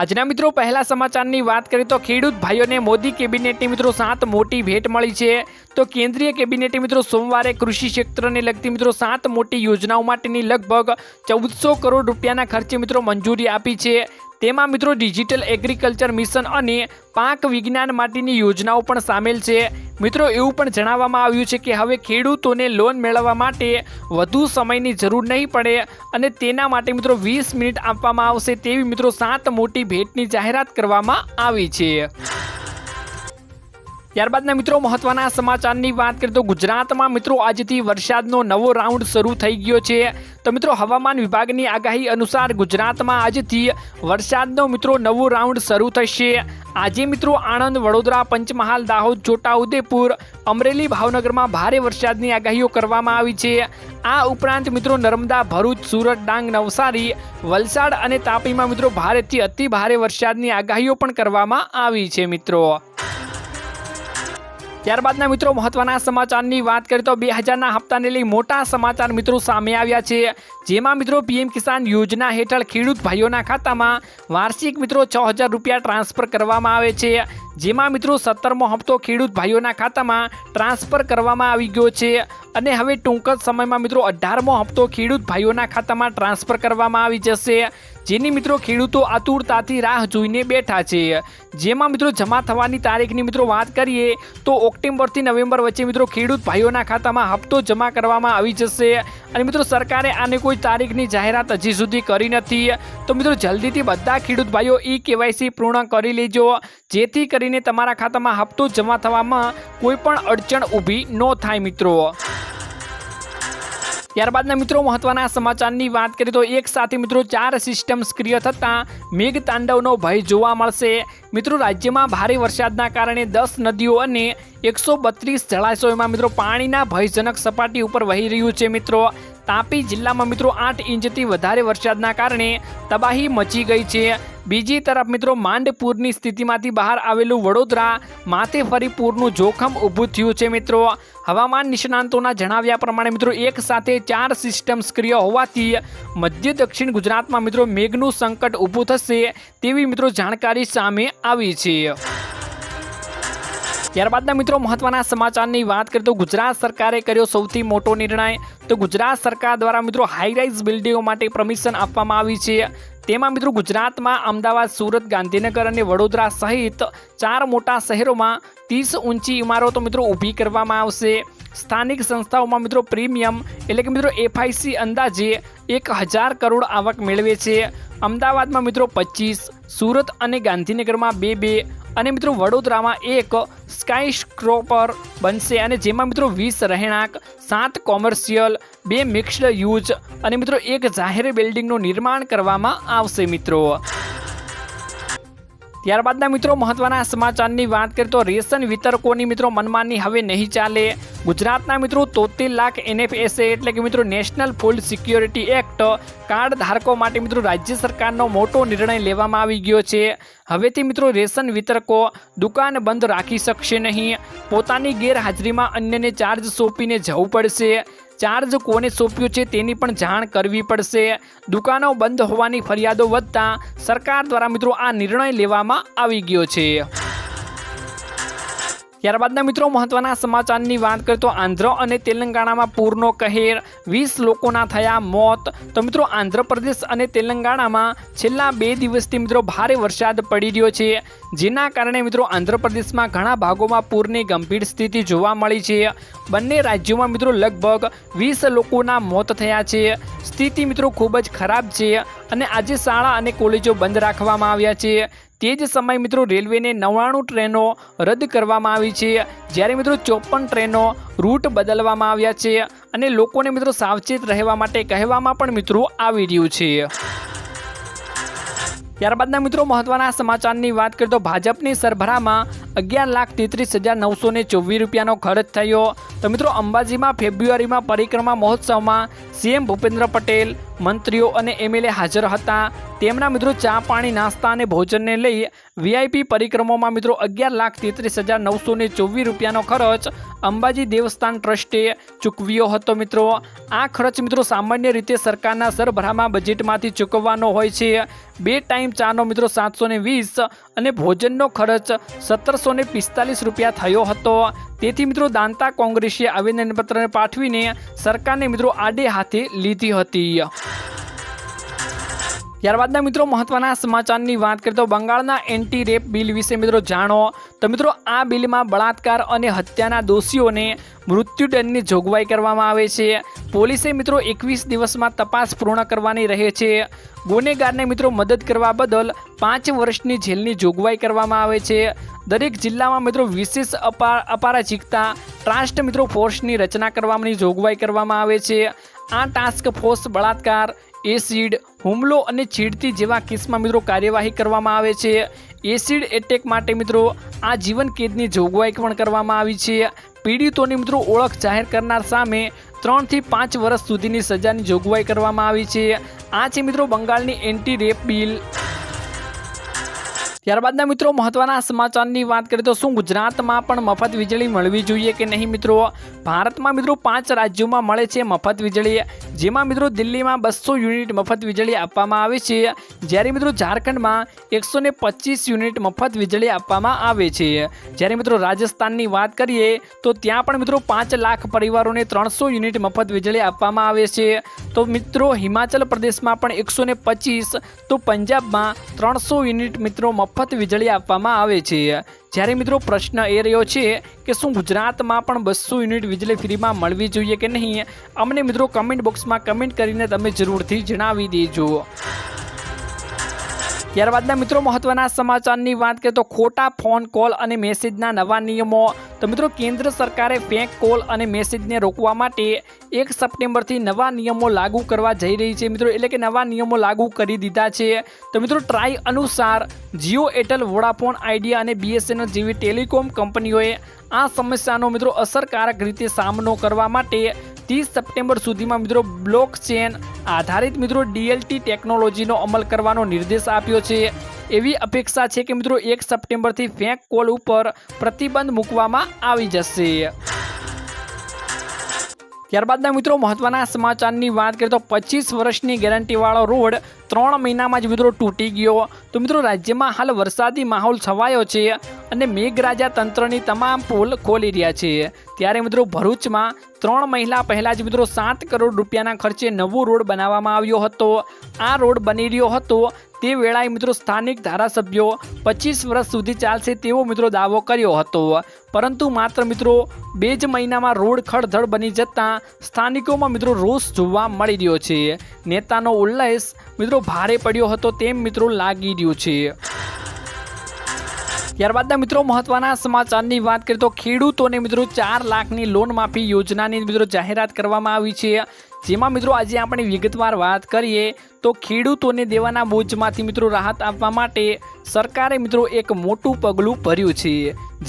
આજના મિત્રો, પહેલા સમાચારની વાત કરીએ તો ખેડૂત ભાઈઓને મોદી કેબિનેટની મિત્રો સાત મોટી ભેટ મળી છે. તો કેન્દ્રીય કેબિનેટે મિત્રો, સોમવારે કૃષિ ક્ષેત્રને લગતી મિત્રો સાત મોટી યોજનાઓ માટેની લગભગ ચૌદસો કરોડ રૂપિયાના ખર્ચે મિત્રો મંજૂરી આપી છે. તેમાં મિત્રો ડિજિટલ એગ્રીકલ્ચર મિશન અને પાક વિજ્ઞાન માટેની યોજનાઓ પણ સામેલ છે. મિત્રો એવું પણ જણાવવામાં આવ્યું છે કે હવે ખેડૂતોને લોન મેળવવા માટે વધુ સમયની જરૂર નહીં પડે અને તેના માટે મિત્રો વીસ મિનિટ આપવામાં આવશે તેવી મિત્રો સાત મોટી ભેટની જાહેરાત કરવામાં આવી છે. ત્યારબાદના મિત્રો મહત્વના સમાચારની વાત કરીએ તો ગુજરાતમાં મિત્રો આજથી વરસાદનો નવો રાઉન્ડ શરૂ થઈ ગયો છે. તો મિત્રો હવામાન વિભાગની આગાહી અનુસાર ગુજરાતમાં આજથી વરસાદનો મિત્રો નવો રાઉન્ડ શરૂ થશે. આજે મિત્રો આણંદ, વડોદરા, પંચમહાલ, દાહોદ, છોટાઉદેપુર, અમરેલી, ભાવનગરમાં ભારે વરસાદની આગાહીઓ કરવામાં આવી છે. આ ઉપરાંત મિત્રો નર્મદા, ભરૂચ, સુરત, ડાંગ, નવસારી, વલસાડ અને તાપીમાં મિત્રો ભારેથી અતિ ભારે વરસાદની આગાહીઓ પણ કરવામાં આવી છે મિત્રો. ત્યારબાદના મિત્રો મહત્વના સમાચારની વાત કરીએ તો બે હજારના હપ્તાને લઈ મોટા સમાચાર મિત્રો સામે આવ્યા છે. જેમાં મિત્રો પીએમ કિસાન યોજના હેઠળ ખેડૂત ભાઈઓના ખાતામાં વાર્ષિક મિત્રો છ હજાર રૂપિયા ટ્રાન્સફર કરવામાં આવે છે. જેમાં મિત્રો સત્તરમો હપ્તો ખેડૂત ભાઈઓના ખાતામાં ટ્રાન્સફર કરવામાં આવી ગયો છે. અને હવે ટૂંક જ સમયમાં મિત્રો અઢારમો હપ્તો ખેડૂત ભાઈઓના ખાતામાં ટ્રાન્સફર કરવામાં આવી જશે. જેની મિત્રો ખેડૂતો આતુરતાથી રાહ જોઈને બેઠા છે. જેમાં મિત્રો જમા થવાની તારીખની મિત્રો વાત કરીએ તો ઓક્ટોબરથી નવેમ્બર વચ્ચે મિત્રો ખેડૂત ભાઈઓના ખાતામાં હપ્તો જમા કરવામાં આવી જશે અને મિત્રો સરકારે આને કોઈ તારીખની જાહેરાત હજી સુધી કરી નથી. તો મિત્રો જલ્દીથી બધા ખેડૂત ભાઈઓ ઈ કેવાયસી પૂર્ણ કરી લેજો. જેથી કરીને તમારા ખાતામાં હપ્તો જમા થવામાં કોઈ પણ અડચણ ઊભી ન થાય મિત્રો. ત્યારબાદના મિત્રો મહત્વના સમાચારની વાત કરીએ તો એક સાથે મિત્રો ચાર સિસ્ટમ સક્રિય થતાં મેઘ તાંડવનો ભય જોવા મળશે. મિત્રો, રાજ્યમાં ભારે વરસાદના કારણે દસ નદીઓ અને એકસો બત્રીસ જળાશયોમાં મિત્રો પાણીના ભયજનક સપાટી ઉપર વહી રહ્યું છે મિત્રો. તાપી જિલ્લામાં મિત્રો આઠ ઇંચથી વધારે વરસાદના કારણે તબાહી મચી ગઈ છે. બીજી તરફ મિત્રો માંડપુરની સ્થિતિમાંથી બહાર આવેલું વડોદરા માથે ફરી પૂરનું જોખમ ઊભું થયું છે મિત્રો. હવામાન નિષ્ણાંતોના જણાવ્યા પ્રમાણે મિત્રો એક સાથે ચાર સિસ્ટમ સક્રિય હોવાથી મધ્ય દક્ષિણ ગુજરાતમાં મિત્રો મેઘનું સંકટ ઊભું થશે તેવી મિત્રો જાણકારી સામે આવી છે. ત્યારબાદના મિત્રો મહત્વના સમાચારની વાત કરીએ તો ગુજરાત સરકારે કર્યો સૌથી મોટો નિર્ણય. તો ગુજરાત સરકાર દ્વારા મિત્રો હાઈરાઇઝ બિલ્ડિંગો માટે પરમિશન આપવામાં આવી છે. તેમાં મિત્રો ગુજરાતમાં અમદાવાદ, સુરત, ગાંધીનગર અને વડોદરા સહિત ચાર મોટા શહેરોમાં ત્રીસ ઊંચી ઇમારતો મિત્રો ઊભી કરવામાં આવશે. સ્થાનિક સંસ્થાઓમાં મિત્રો પ્રીમિયમ એટલે કે મિત્રો એફઆઈસી અંદાજે એક હજાર કરોડ આવક મેળવે છે. અમદાવાદમાં મિત્રો પચીસ, સુરત અને ગાંધીનગરમાં બે બે અને મિત્રો વડોદરામાં એક સ્કાય સ્ક્રોપર બનશે અને જેમાં મિત્રો વીસ રહેણાંક, સાત કોમર્શિયલ, બે મિક્સ્ડ યુઝ અને મિત્રો એક જાહેર બિલ્ડિંગનું નિર્માણ કરવામાં આવશે મિત્રો. ત્યારબાદના મિત્રો મહત્વના સમાચારની વાત કરીએ તો રેશન વિતરકોની મિત્રો મનમાની હવે નહીં ચાલે. ગુજરાતના મિત્રો તોતેર લાખ એનએફએસએ એટલે કે મિત્રો national food security act card ધારકો માટે મિત્રો રાજ્ય સરકારનો મોટો નિર્ણય લેવામાં આવી ગયો છે. હવેથી મિત્રો રેશન વિતરકો દુકાન બંધ રાખી શકશે નહીં. પોતાની ગેરહાજરીમાં અન્યને ચાર્જ સોંપીને જવું પડશે. ચાર્જ કોને સોંપ્યો છે તેની પણ જાણ કરવી પડશે. દુકાનો બંધ હોવાની ફરિયાદો વધતા સરકાર દ્વારા મિત્રો આ નિર્ણય લેવામાં આવી ગયો છે. ત્યારબાદના મિત્રો મહત્વના સમાચારની વાત કરીએ તો આંધ્ર અને તેલંગાણામાં પૂરનો કહેર, વીસ લોકોના થયા મોત. તો મિત્રો આંધ્રપ્રદેશ અને તેલંગાણામાં છેલ્લા બે દિવસથી મિત્રો ભારે વરસાદ પડી રહ્યો છે, જેના કારણે મિત્રો આંધ્રપ્રદેશમાં ઘણા ભાગોમાં પૂરની ગંભીર સ્થિતિ જોવા મળી છે. બંને રાજ્યોમાં મિત્રો લગભગ વીસ લોકોના મોત થયા છે. સ્થિતિ મિત્રો ખૂબ જ ખરાબ છે અને આજે શાળા અને કોલેજો બંધ રાખવામાં આવ્યા છે. તે જ સમયે મિત્રો રેલવેને નવ્વાણું ટ્રેનો રદ કરવામાં આવી છે. જ્યારે મિત્રો ચોપન ટ્રેનો રૂટ બદલવામાં આવ્યા છે અને લોકોને મિત્રો સાવચેત રહેવા માટે કહેવામાં પણ મિત્રો આવી રહ્યું છે. ત્યારબાદના મિત્રો મહત્વના સમાચારની વાત કરીએ તો ભાજપની સરભરામાં અગિયાર લાખ તેત્રીસ હજાર નવસો ને ચોવીસ રૂપિયાનો ખર્ચ થયો. તો મિત્રો અંબાજીમાં ફેબ્રુઆરીમાં પરિક્રમા મહોત્સવમાં સીએમ ભૂપેન્દ્ર પટેલ મંત્રીઓ અને એમએલએ હાજર હતા. તેમના મિત્રો ચા પાણી, નાસ્તા અને ભોજનને લઈ વીઆઈપી પરિક્રમામાં મિત્રો અગિયાર લાખ તેત્રીસ હજાર નવસો ને ચોવીસ રૂપિયાનો ખર્ચ અંબાજી દેવસ્થાન ટ્રસ્ટે ચૂકવ્યો હતો મિત્રો. આ ખર્ચ મિત્રો સામાન્ય રીતે સરકારના સરભરામાં બજેટમાંથી ચૂકવવાનો હોય છે. બે ટાઈમ ચાનો મિત્રો સાતસો ને વીસ અને ભોજનનો ખર્ચ સત્તરસો ને પિસ્તાલીસ રૂપિયા થયો હતો. તેથી મિત્રો દાંતા કોંગ્રેસે આવેદનપત્ર પાઠવીને સરકારને મિત્રો આડે હાથે લીધી હતી. ત્યારબાદના મિત્રો મહત્વના સમાચારની વાત કરીએ તો બંગાળના એન્ટી રેપ બિલ વિશે મિત્રો જાણો. તો મિત્રો, આ બિલમાં બળાત્કાર અને હત્યાના દોષીઓને મૃત્યુદંડની જોગવાઈ કરવામાં આવે છે. પોલીસે મિત્રો એકવીસ દિવસમાં તપાસ પૂર્ણ કરવાની રહે છે. ગુનેગારને મિત્રો મદદ કરવા બદલ પાંચ વર્ષની જેલની જોગવાઈ કરવામાં આવે છે. દરેક જિલ્લામાં મિત્રો વિશેષ અપા, અપારાજિકતા, ટ્રાસ્ટ મિત્રો ફોર્સની રચના કરવાની જોગવાઈ કરવામાં આવે છે. આ ટાસ્ક ફોર્સ બળાત્કાર, એસિડ, હુમલો અને છેડતી જેવા કેસમાં મિત્રો કાર્યવાહી કરવામાં આવે છે. એસિડ એટેક માટે મિત્રો આ જીવન કેદની જોગવાઈ પણ કરવામાં આવી છે. પીડિતોની મિત્રો ઓળખ જાહેર કરનાર સામે ત્રણથી પાંચ વર્ષ સુધીની સજાની જોગવાઈ કરવામાં આવી છે. આ છે મિત્રો બંગાળની એન્ટી રેપ બિલ. ત્યારબાદના મિત્રો, મહત્વના સમાચારની વાત કરીએ તો શું ગુજરાતમાં પણ મફત વીજળી મળવી જોઈએ કે નહીં મિત્રો? ભારતમાં મિત્રો પાંચ રાજ્યોમાં મળે છે મફત વીજળી. જેમાં મિત્રો દિલ્હીમાં બસો યુનિટ મફત વીજળી આપવામાં આવે છે. જ્યારે મિત્રો ઝારખંડમાં એકસો યુનિટ મફત વીજળી આપવામાં આવે છે. જ્યારે મિત્રો રાજસ્થાનની વાત કરીએ, તો ત્યાં પણ મિત્રો પાંચ લાખ પરિવારોને ત્રણસો યુનિટ મફત વીજળી આપવામાં આવે છે. તો મિત્રો હિમાચલ પ્રદેશમાં પણ એકસો તો પંજાબમાં ત્રણસો યુનિટ મિત્રો મફત વીજળી આપવામાં આવે છે. જ્યારે મિત્રો પ્રશ્ન એ રહ્યો છે કે શું ગુજરાતમાં પણ બસો યુનિટ વીજળી ફ્રીમાં મળવી જોઈએ કે નહીં? અમને મિત્રો કમેન્ટ બોક્સમાં કમેન્ટ કરીને તમે જરૂરથી જણાવી દેજો. ત્યારબાદના મિત્રો, મહત્વના સમાચારની વાત કરીએ તો ખોટા ફોન કોલ અને મેસેજના નવા નિયમો. તો મિત્રો, કેન્દ્ર સરકારે ફેક કોલ અને મેસેજને રોકવા માટે એક સપ્ટેમ્બરથી નવા નિયમો લાગુ કરવા જઈ રહી છે. મિત્રો, એટલે કે નવા નિયમો લાગુ કરી દીધા છે. તો મિત્રો, ટ્રાય અનુસાર જીઓ, એરટેલ, વોડાફોન, આઈડિયા અને બીએસએનએલ જેવી ટેલિકોમ કંપનીઓએ આ સમસ્યાનો મિત્રો અસરકારક રીતે સામનો કરવા માટે ત્રીસ સપ્ટેમ્બર સુધીમાં મિત્રો બ્લોક ચેન આધારિત મિત્રો ડીએલટી ટેકનોલોજીનો અમલ કરવાનો નિર્દેશ આપ્યો છે. એવી અપેક્ષા છે કે મિત્રો એક સપ્ટેમ્બરથી ફેંક કોલ ઉપર પ્રતિબંધ મૂકવામાં આવી જશે. ત્યારબાદના મિત્રો મહત્વના સમાચારની વાત કરીએ તો પચીસ વર્ષની ગેરંટીવાળો રોડ ત્રણ મહિનામાં જ મિત્રો તૂટી ગયો. તો મિત્રો, રાજ્યમાં હાલ વરસાદી માહોલ છવાયો છે અને મેઘરાજા તંત્રની તમામ પુલ ખોલી રહ્યા છે. ત્યારે મિત્રો, ભરૂચમાં ત્રણ મહિના પહેલાં જ મિત્રો, સાત કરોડ રૂપિયાના ખર્ચે નવો રોડ બનાવવામાં આવ્યો હતો. આ રોડ બની રહ્યો હતો તે વેળાએ મિત્રો, સ્થાનિક ધારાસભ્યો પચીસ વર્ષ સુધી ચાલશે તેવો મિત્રો દાવો કર્યો હતો. પરંતુ માત્ર મિત્રો, બે જ મહિનામાં રોડ ખડધડ બની જતાં સ્થાનિકોમાં મિત્રો રોષ જોવા મળી રહ્યો છે. નેતાનો ઉલ્લેખ મિત્રો ભારે પડ્યો હતો તેમ મિત્રો લાગી રહ્યું છે. ત્યારબાદના મિત્રો મહત્વના સમાચારની વાત કરીએ તો ખેડૂતોને મિત્રો ચાર લાખની લોન માફી યોજનાની મિત્રો જાહેરાત કરવામાં આવી છે. જેમાં મિત્રો આજે આપણે વિગતવાર વાત કરીએ તો ખેડૂતોને દેવાના બોજમાંથી મિત્રો રાહત આપવા માટે સરકારે મિત્રો એક મોટું પગલું ભર્યું છે.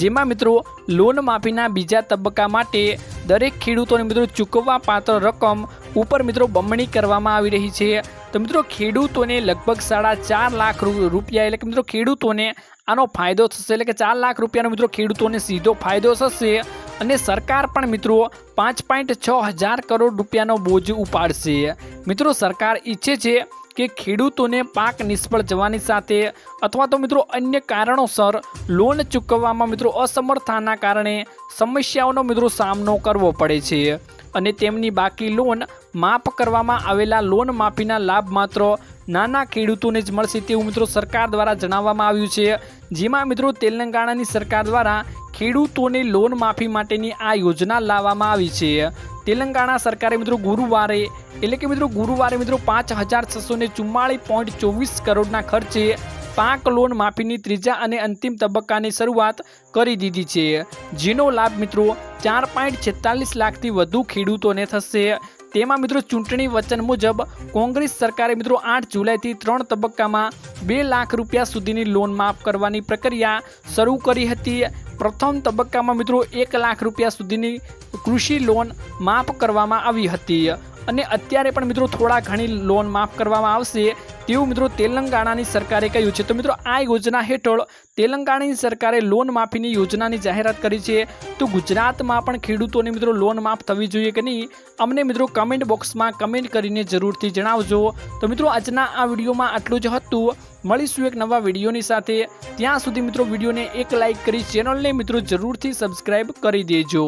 જેમાં મિત્રો લોન માફીના બીજા તબક્કા માટે દરેક ખેડૂતોને મિત્રો ચૂકવવા પાત્ર રકમ ઉપર મિત્રો બમણી કરવામાં આવી રહી છે. તો મિત્રો ખેડૂતોને લગભગ સાડા ચાર લાખ રૂપિયા એટલે કે મિત્રો ખેડૂતોને આનો ફાયદો થશે. એટલે કે ચાર લાખ રૂપિયાનો મિત્રો ખેડૂતોને સીધો ફાયદો થશે અને સરકાર પણ મિત્રો પાંચ પોઈન્ટ છ હજાર કરોડ રૂપિયાનો બોજ ઉપાડશે. મિત્રો સરકાર ઈચ્છે છે કે ખેડૂતોને પાક નિષ્ફળ જવાની સાથે અથવા તો મિત્રો અન્ય કારણોસર લોન ચૂકવવામાં મિત્રો અસમર્થાના કારણે સમસ્યાઓનો મિત્રો સામનો કરવો પડે છે. અને તેમની બાકી લોન માફ કરવામાં આવેલા લોન માફીના લાભ માત્ર નાના ખેડૂતોને જ મળશે તેવું મિત્રો સરકાર દ્વારા જણાવવામાં આવ્યું છે. જેમાં મિત્રો તેલંગાણાની સરકાર દ્વારા ખેડૂતોને લોન માફી માટેની આ યોજના લાવવામાં આવી છે. તેલંગાણા સરકારે મિત્રો ગુરુવારે, એટલે કે મિત્રો ગુરુવારે મિત્રો પાંચ હજાર છસો ને ચુમ્માળીસ પોઈન્ટ ચોવીસ કરોડના ખર્ચે પાક લોન માફીની ત્રીજા અને અંતિમ તબક્કાની શરૂઆત કરી દીધી છે. જેનો લાભ મિત્રો ચાર પોઈન્ટ છેતાલીસ લાખથી વધુ ખેડૂતોને થશે. તેમાં મિત્રો ચૂંટણી વચન મુજબ કોંગ્રેસ સરકારે મિત્રો આઠ જુલાઈથી ત્રણ તબક્કામાં બે લાખ રૂપિયા સુધીની લોન માફ કરવાની પ્રક્રિયા શરૂ કરી હતી. પ્રથમ તબક્કામાં મિત્રો એક લાખ રૂપિયા સુધીની કૃષિ લોન માફ કરવામાં આવી હતી. અને અત્યારે પણ મિત્રો થોડા ઘણી લોન માફ કરવામાં આવશે. તેવું મિત્રો તેલંગાણાની સરકારે કહ્યું છે. તો મિત્રો આ યોજના હેઠળ તેલંગાણાની સરકારે લોન માફીની યોજનાની જાહેરાત કરી છે. તો ગુજરાતમાં પણ ખેડૂતોને મિત્રો લોન માફ થવી જોઈએ કે નહીં? અમને મિત્રો કમેન્ટ બોક્સમાં કમેન્ટ કરીને જરૂરથી જણાવજો. તો મિત્રો આજના આ વિડીયોમાં આટલું જ હતું. મળીશું એક નવા વિડીયોની સાથે. ત્યાં સુધી મિત્રો વિડીયોને એક લાઇક કરી ચેનલને મિત્રો જરૂરથી સબસ્ક્રાઈબ કરી દેજો.